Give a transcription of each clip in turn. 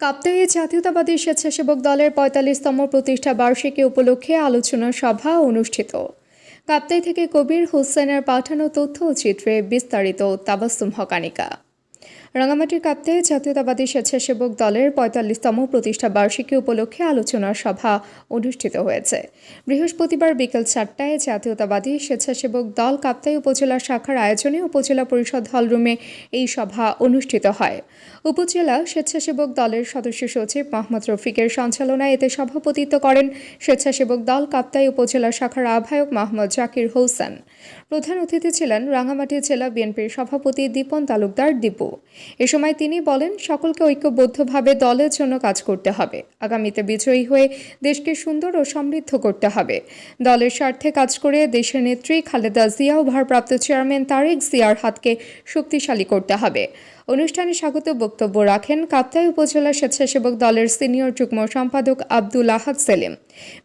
কাপ্তাই জাতীয়তাবাদী স্বেচ্ছাসেবক দলের পঁয়তাল্লিশতম প্রতিষ্ঠা বার্ষিকী উপলক্ষে আলোচনা সভা অনুষ্ঠিত। কাপ্তাই থেকে কবির হোসেনের পাঠানো তথ্য চিত্রে বিস্তারিত তাবাস্তুম হকানিকা। রাঙামাটির কাপ্তাই জাতীয়তাবাদী স্বেচ্ছাসেবক দলের পঁয়তাল্লিশতম প্রতিষ্ঠা বার্ষিকী উপলক্ষে আলোচনা সভা অনুষ্ঠিত হয়েছে। বৃহস্পতিবার বিকেল চারটায় জাতীয়তাবাদী স্বেচ্ছাসেবক দল কাপ্তাই উপজেলা শাখার আয়োজনে উপজেলা পরিষদ হলরুমে এই সভা অনুষ্ঠিত হয়। উপজেলা স্বেচ্ছাসেবক দলের সদস্য সচিব মোহাম্মদ রফিকের সঞ্চালনায় এতে সভাপতিত্ব করেন স্বেচ্ছাসেবক দল কাপ্তাই উপজেলা শাখার আহ্বায়ক মোহাম্মদ জাকির হোসেন। প্রধান অতিথি ছিলেন রাঙামাটি জেলা বিএনপির সভাপতি দীপন তালুকদার দীপু। এ সময় তিনি বলেন, সকলকে ঐক্যবদ্ধভাবে দলের জন্য কাজ করতে হবে। আগামীতে বিজয়ী হয়ে দেশকে সুন্দর ও সমৃদ্ধ করতে হবে। দলের স্বার্থে কাজ করে দেশের নেত্রী খালেদা জিয়া ও ভারপ্রাপ্ত চেয়ারম্যান তারেক জিয়ার হাতকে শক্তিশালী করতে হবে। অনুষ্ঠানে স্বাগত বক্তব্য রাখেন কাপ্তাই উপজেলা স্বেচ্ছাসেবক দলের সিনিয়র যুগ্ম সম্পাদক আব্দুল আহাদ সেলিম।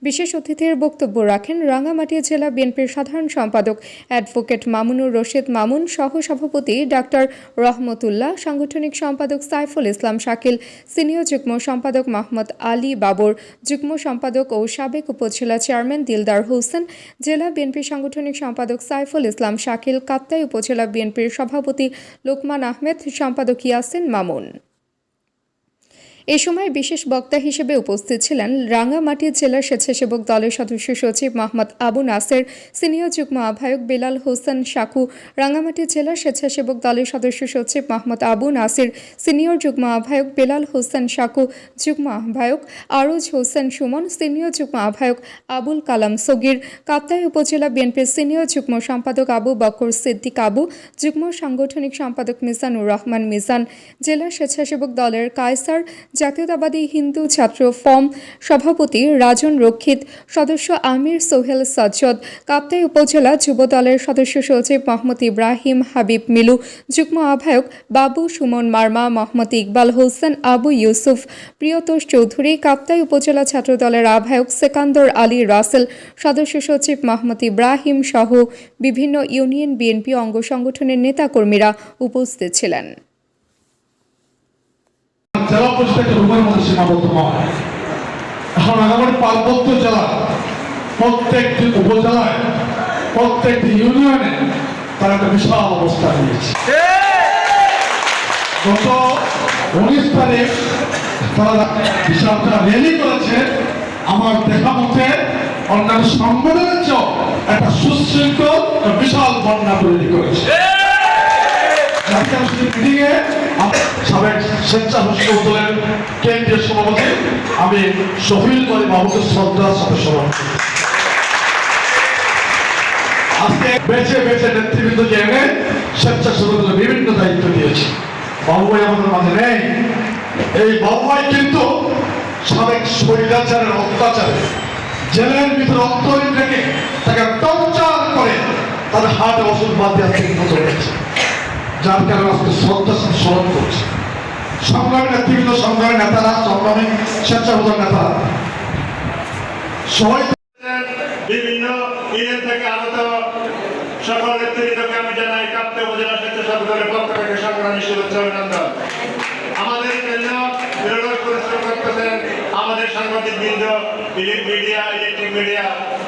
বিশেষ অতিথির বক্তব্য রাখেন রাঙ্গামাটি জেলা বিএনপির সাধারণ সম্পাদক অ্যাডভোকেট মামুনুর রশিদ মামুন সহ সভাপতি ডাক্তার রহমতুল্লাহ, সাংগঠনিক সম্পাদক সাইফুল ইসলাম শাকিল, সিনিয়র যুগ্ম সম্পাদক মোহাম্মদ আলী বাবর, যুগ্ম সম্পাদক ও সাবেক উপজেলা চেয়ারম্যান দিলদার হোসেন, জেলা বিএনপি সাংগঠনিক সম্পাদক সাইফুল ইসলাম শাকিল, কাপ্তাই উপজেলা বিএনপির সভাপতি লোকমান আহমেদ, সম্পাদক ইয়াসিন মামুন। এ সময় বিশেষ বক্তা হিসেবে উপস্থিত ছিলেন রাঙ্গামাটি জেলা স্বেচ্ছাসেবক দলের সদস্য সচিব মোহাম্মদ আবু নাসের, সিনিয়র যুগ্ম আহ্বায়ক বেলাল হোসেন শাকু রাঙ্গামাটি জেলা স্বেচ্ছাসেবক দলের সদস্য সচিব মোহাম্মদ আবু নাসির, সিনিয়র যুগ্ম আহ্বায়ক বেলাল হোসেন শাকু যুগ্ম আহ্বায়ক আরজ হোসেন সুমন, সিনিয়র যুগ্ম আহ্বায়ক আবুল কালাম সগির, কাপ্তাই উপজেলা বিএনপির সিনিয়র যুগ্ম সম্পাদক আবু বকর সিদ্দিক আবু, যুগ্ম সাংগঠনিক সম্পাদক মিজানুর রহমান মিজান, জেলা স্বেচ্ছাসেবক দলের কায়সার জাতীয়তাবাদী হিন্দু ছাত্র ফর্ম সভাপতি রাজন রক্ষিত, সদস্য আমির সোহেল সজ্জদ, কাপ্তাই উপজেলা যুব দলের সদস্য সচিব মোহাম্মদ ইব্রাহিম হাবিব মিলু, যুগ্ম আহ্বায়ক বাবু সুমন মার্মা, মোহাম্মদ ইকবাল হোসেন, আবু ইউসুফ, প্রিয়তোষ চৌধুরী, কাপ্তাই উপজেলা ছাত্র দলের আহ্বায়ক সেকান্দর আলী রাসেল, সদস্য সচিব মোহাম্মদ ইব্রাহিম সহ বিভিন্ন ইউনিয়ন বিএনপি অঙ্গ সংগঠনের নেতাকর্মীরা উপস্থিত ছিলেন। পরিষদ একটা রূপের মধ্যে সীমাবদ্ধ নয় এখন আগামী পার্বত্য জেলা, প্রত্যেকটি উপজেলায়, প্রত্যেকটি ইউনিয়নে তারা একটা বিশাল অবস্থা নিয়েছে গত উনিশ তারিখ তারা বিশাল একটা র্যালি করেছে। আমার দেখা মতে অন্যান্য সংগঠনের চেয়েও একটা সুশৃঙ্খল বিশাল বন্যা তৈরি করেছে। মিটিংয়ে আমি শফিল করি বাবুকে শ্রদ্ধার সাথে স্মরণ আজকে বেছে বেছে নেতৃবৃন্দকে এনে স্বেচ্ছাসেবক বিভিন্ন দায়িত্ব দিয়েছে। বাবুভাই আমাদের মাঝে নেই। এই বাবুভাই কিন্তু সাবেক স্বৈরাচারের অত্যাচারে জেলের ভিতরে অন্তরীণ রেখে তাকে টর্চার করে তার হাট ওষুধ বাদ দেওয়া থেকে মতো রয়েছে যার কারণে আজকে শ্রদ্ধা স্মরণ করছে। সংগ্রামী নেতৃবৃন্দ সংগ্রামী নেতারা, সংগ্রামী স্বেচ্ছাসেবক নেতারা। বিভিন্ন থেকে সকল আমি জানাই কাপ্তে উপজেলা পক্ষ থেকে সংগ্রামী শুভেচ্ছা অভিনন্দন। আমাদের জন্য পরিশ্রম করতেছেন আমাদের সাংবাদিক বৃন্দ মিডিয়া, ইলেকট্রিক মিডিয়া।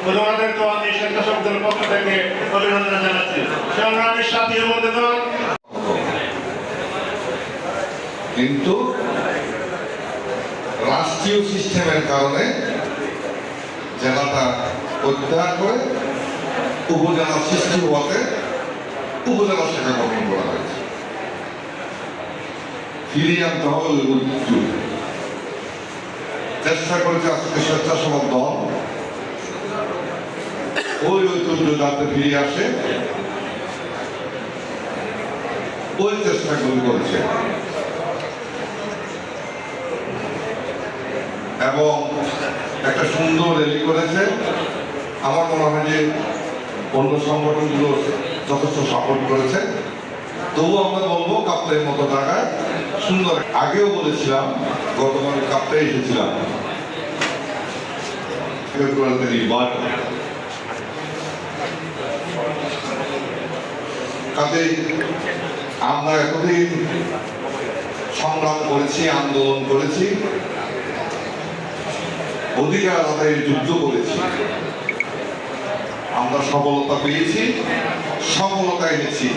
ওনাদেরকেও আমি স্বেচ্ছাসেবক দলের পক্ষ থেকে অভিনন্দন জানাচ্ছি। সংগ্রামী সাথী কিন্তু রাষ্ট্রীয় সিস্টেমের কারণে জেলাটা প্রত্যাহার করে উপজেলা সৃষ্টি হওয়াতে উপজেলা শাখা গঠন করা হয়েছে। ফিরিয়ে হবে চেষ্টা করেছে আজকে স্বেচ্ছাসেবক দল। ওই ঐতিহ্য যাতে ফিরে আসে, ওই চেষ্টাগুলি করেছে। এবং একটা সুন্দর র্যালি করেছে। আমার মনে হয় যে অন্য সংগঠনগুলো যথেষ্ট সাপোর্ট করেছে। তবুও আমরা বলব কাপ্তাইয়ের মতো জায়গায় সুন্দর আগেও বলেছিলাম, গতকাল কাপ্তাই এসেছিলাম। ফেব্রুয়ারিতে আমরা এতদিন সংগ্রাম করেছি, আন্দোলন করেছি। অধিকার আদায়ের যুদ্ধ করেছি। আমরা সফলতা পেয়েছি সফলতা এনেছি।